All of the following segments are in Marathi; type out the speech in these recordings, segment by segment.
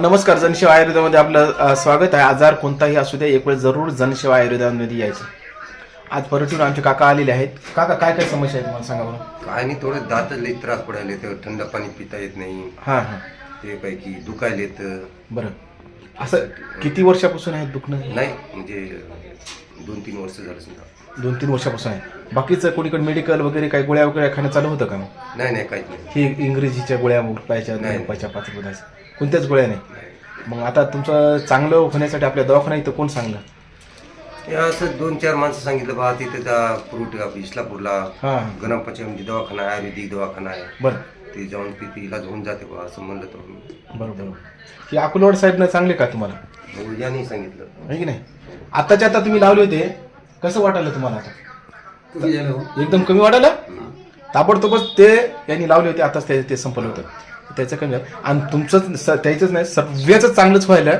नमस्कार जनसेवा आयुर्वेदामध्ये आपलं स्वागत आहे. आजार कोणताही असू द्या एक वेळ जरूर जनसेवा आयुर्वेदामध्ये यायचं. आज परटून आमचे काका आलेले आहेत. काका काय काय समस्या आहेत मला सांगा बरं. काय नाही थोडं दात लई त्रास पडायला येतं. थंड पाणी पिता येत नाही. हां हां. ते पैकी दुखायला येतं. बरं. असं किती वर्षापासून आहे दुखणं नाही म्हणजे दोन तीन वर्ष झालं समजा दोन तीन वर्षापासून आहे. बाकीचं कोणीकडे मेडिकल वगैरे काही गोळ्या वगैरे खाणं चालू होतं का मग? नाही नाही काहीच नाही. ही इंग्रजीच्या गोळ्या रुपयाच्या नाही. रुपयाच्या पाच रुपयाच्या कोणत्याच गोळ्या नाही. मग आता तुमचं चांगलं होण्यासाठी आपल्या दवाखाना इथं कोण सांगलं? हे असं दोन चार माणसं सांगितलं बा तिथे त्या फ्रूट इस्लापूरला. हां. गणपती दवाखाना आहे आयुर्वेदिक दवाखाना आहे. बरं. ते जाऊन तिथे इलाज होऊन जाते बा असं म्हणलं तर. बरोबर. की अकोलवाड साहेबनं चांगले का तुम्हाला? यांनी सांगितलं. आहे की नाही? आताच्या आता तुम्ही लावले होते. कसं वाटायला तुम्हाला आता? एकदम कमी वाटायला? ताबडतोबच ते यांनी लावले होते आताच ते ते संपलं होतं. त्याचं कमी आणि तुमचं स- त्याचंच नाही सगळ्याच चांगलंच व्हायला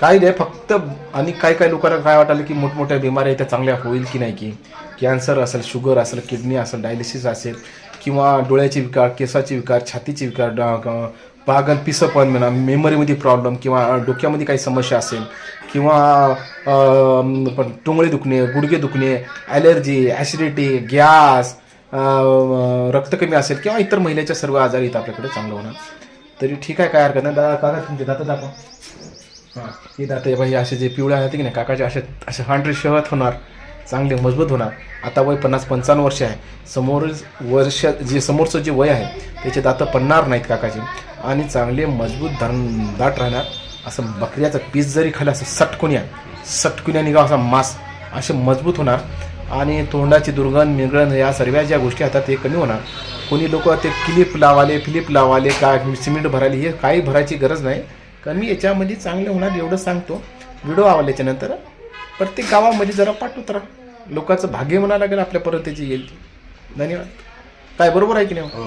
काही नाही फक्त आणि काही काही लोकांना काय वाटायला की मोठमोठ्या बिमाऱ्या त्या चांगल्या होईल की नाही की? कॅन्सर असेल शुगर असेल किडनी असेल डायलिसिस असेल किंवा डोळ्याचे विकार केसाचे विकार छातीचे विकार पागल पिसपण म्हणा मेमरीमध्ये प्रॉब्लेम किंवा डोक्यामध्ये काही समस्या असेल किंवा पण टोंगळे दुखणे गुडघे दुखणे ॲलर्जी ॲसिडिटी गॅस रक्त कमी असेल किंवा इतर महिलेच्या सर्व आजार इथं आपल्याकडे चांगलं होणार. तरी ठीक आहे काय हरकत नाही. दादा काका तुमचे दाता दाखवा. हां हे दाता बाई असे जे पिवळे आहेत की नाही काकाचे असे असे हंड्रेड शहत होणार चांगले मजबूत होणार. आता वय पन्नास पंचावन्न वर्ष आहे. समोर वर्ष जे समोरचं जे वय आहे त्याचे दातं पडणार नाहीत काकाचे. आणि चांगले मजबूत धन दाट राहणार. असं बकऱ्याचं पीस जरी खाल्लं असं सटकुन्या सटकुन्या निघा असा मांस. असे मजबूत होणार. आणि तोंडाची दुर्गंध मिगळण या सर्व ज्या गोष्टी आता ते कमी होणार. कोणी लोक ते क्लिप लावाले फिलिप लावाले काय सिमेंट भरायले हे काही भरायची गरज नाही. कमी याच्यामध्ये चांगलं होणार एवढं सांगतो. व्हिडिओ आवडल्याच्यानंतर प्रत्येक गावामध्ये जरा पाठवत राहा लोकांचं भाग्य म्हणायला लागेल आपल्या परत त्याची येईल. धन्यवाद. काय बरोबर आहे की नाही? हो,